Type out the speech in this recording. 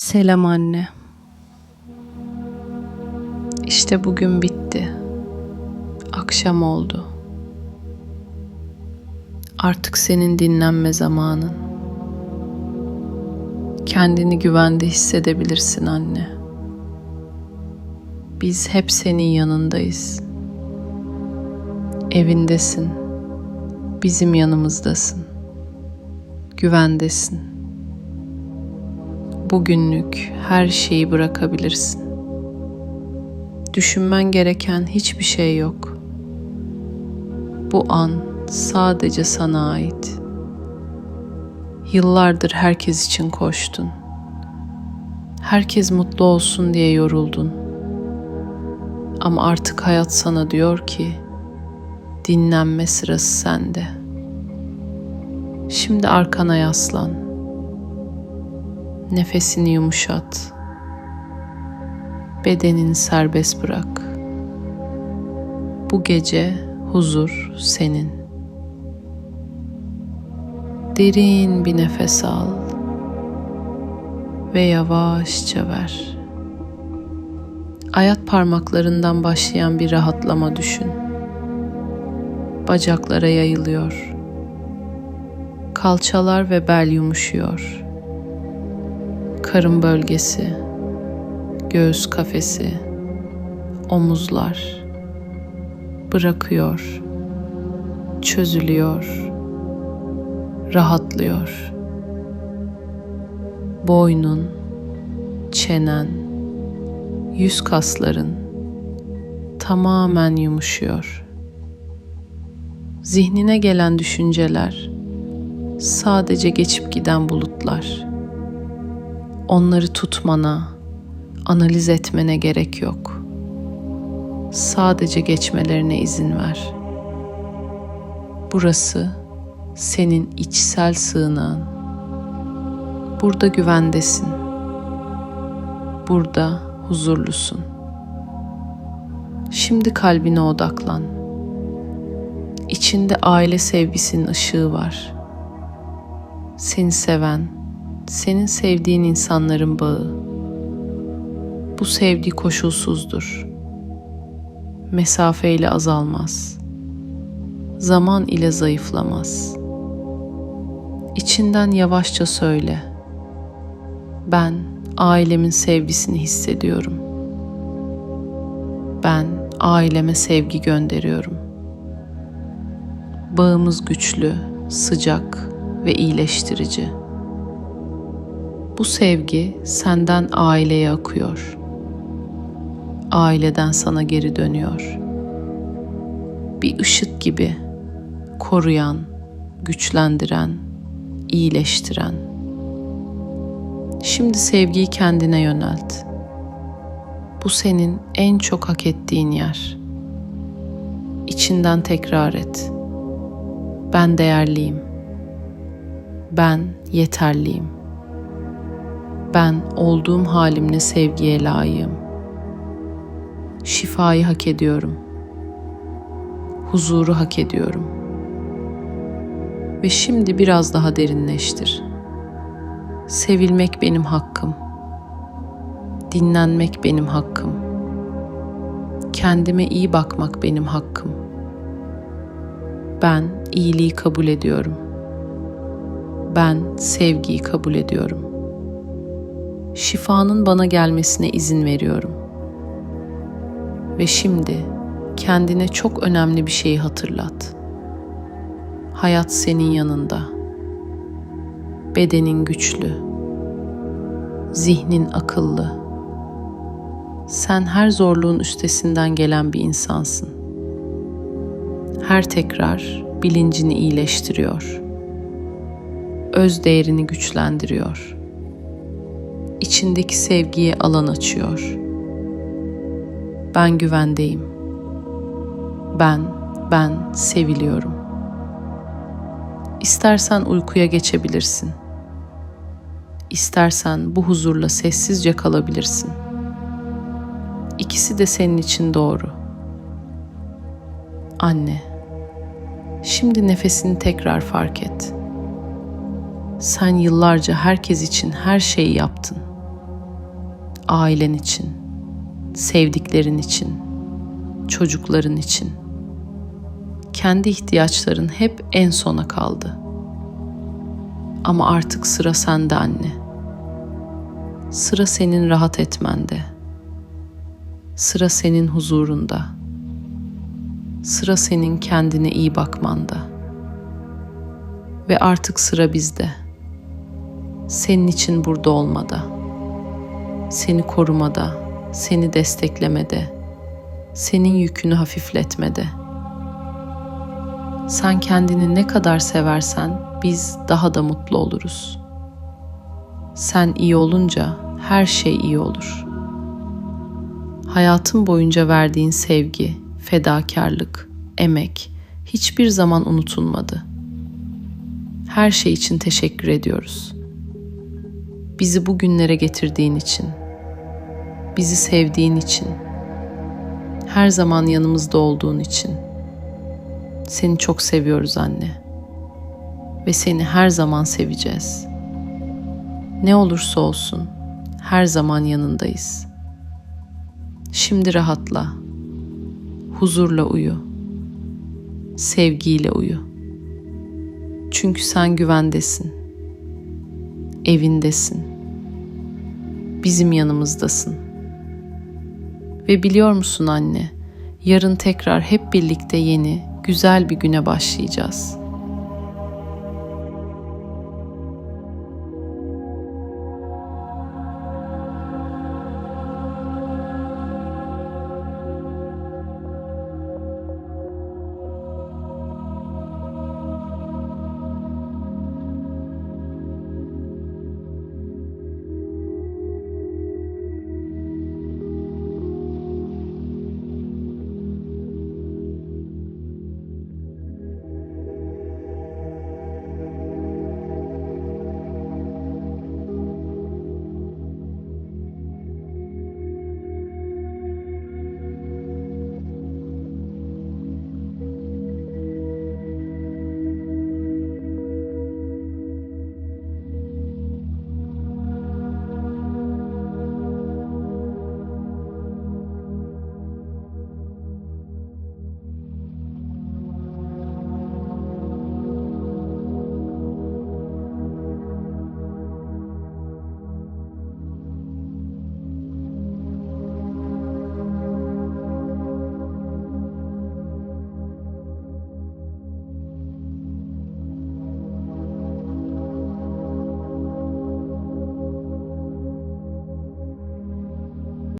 Selam anne. İşte bugün bitti. Akşam oldu. Artık senin dinlenme zamanın. Kendini güvende hissedebilirsin anne. Biz hep senin yanındayız. Evindesin. Bizim yanımızdasın. Güvendesin. Bugünlük her şeyi bırakabilirsin. Düşünmen gereken hiçbir şey yok. Bu an sadece sana ait. Yıllardır herkes için koştun. Herkes mutlu olsun diye yoruldun. Ama artık hayat sana diyor ki dinlenme sırası sende. Şimdi arkana yaslan. Nefesini yumuşat. Bedenini serbest bırak. Bu gece huzur senin. Derin bir nefes al ve yavaşça ver. Ayak parmaklarından başlayan bir rahatlama düşün. Bacaklara yayılıyor. Kalçalar ve bel yumuşuyor. Karın bölgesi, göğüs kafesi, omuzlar bırakıyor, çözülüyor, rahatlıyor. Boynun, çenen, yüz kasların tamamen yumuşuyor. Zihnine gelen düşünceler sadece geçip giden bulutlar. Onları tutmana, analiz etmene gerek yok. Sadece geçmelerine izin ver. Burası senin içsel sığınağın. Burada güvendesin. Burada huzurlusun. Şimdi kalbine odaklan. İçinde aile sevgisinin ışığı var. Seni seven, senin sevdiğin insanların bağı. Bu sevgi koşulsuzdur. Mesafeyle azalmaz. Zaman ile zayıflamaz. İçinden yavaşça söyle. Ben ailemin sevgisini hissediyorum. Ben aileme sevgi gönderiyorum. Bağımız güçlü, sıcak ve iyileştirici. Bu sevgi senden aileye akıyor. Aileden sana geri dönüyor. Bir ışık gibi koruyan, güçlendiren, iyileştiren. Şimdi sevgiyi kendine yönelt. Bu senin en çok hak ettiğin yer. İçinden tekrar et. Ben değerliyim. Ben yeterliyim. Ben olduğum halimle sevgiye layığım. Şifayı hak ediyorum. Huzuru hak ediyorum. Ve şimdi biraz daha derinleştir. Sevilmek benim hakkım. Dinlenmek benim hakkım. Kendime iyi bakmak benim hakkım. Ben iyiliği kabul ediyorum. Ben sevgiyi kabul ediyorum. Şifanın bana gelmesine izin veriyorum. Ve şimdi kendine çok önemli bir şeyi hatırlat. Hayat senin yanında. Bedenin güçlü. Zihnin akıllı. Sen her zorluğun üstesinden gelen bir insansın. Her tekrar bilincini iyileştiriyor. Öz değerini güçlendiriyor. İçindeki sevgiye alan açıyor. Ben güvendeyim. Ben, ben seviliyorum. İstersen uykuya geçebilirsin. İstersen bu huzurla sessizce kalabilirsin. İkisi de senin için doğru. Anne, şimdi nefesini tekrar fark et. Sen yıllarca herkes için her şeyi yaptın. Ailen için, sevdiklerin için, çocukların için. Kendi ihtiyaçların hep en sona kaldı. Ama artık sıra sende anne. Sıra senin rahat etmende. Sıra senin huzurunda. Sıra senin kendine iyi bakmanda. Ve artık sıra bizde. Senin için burada olmada. Seni korumada, seni desteklemede, senin yükünü hafifletmede. Sen kendini ne kadar seversen biz daha da mutlu oluruz. Sen iyi olunca her şey iyi olur. Hayatın boyunca verdiğin sevgi, fedakarlık, emek hiçbir zaman unutulmadı. Her şey için teşekkür ediyoruz. Bizi bugünlere getirdiğin için, bizi sevdiğin için, her zaman yanımızda olduğun için. Seni çok seviyoruz anne. Ve seni her zaman seveceğiz. Ne olursa olsun her zaman yanındayız. Şimdi rahatla. Huzurla uyu. Sevgiyle uyu. Çünkü sen güvendesin. Evindesin. Bizim yanımızdasın. Ve biliyor musun anne, yarın tekrar hep birlikte yeni, güzel bir güne başlayacağız.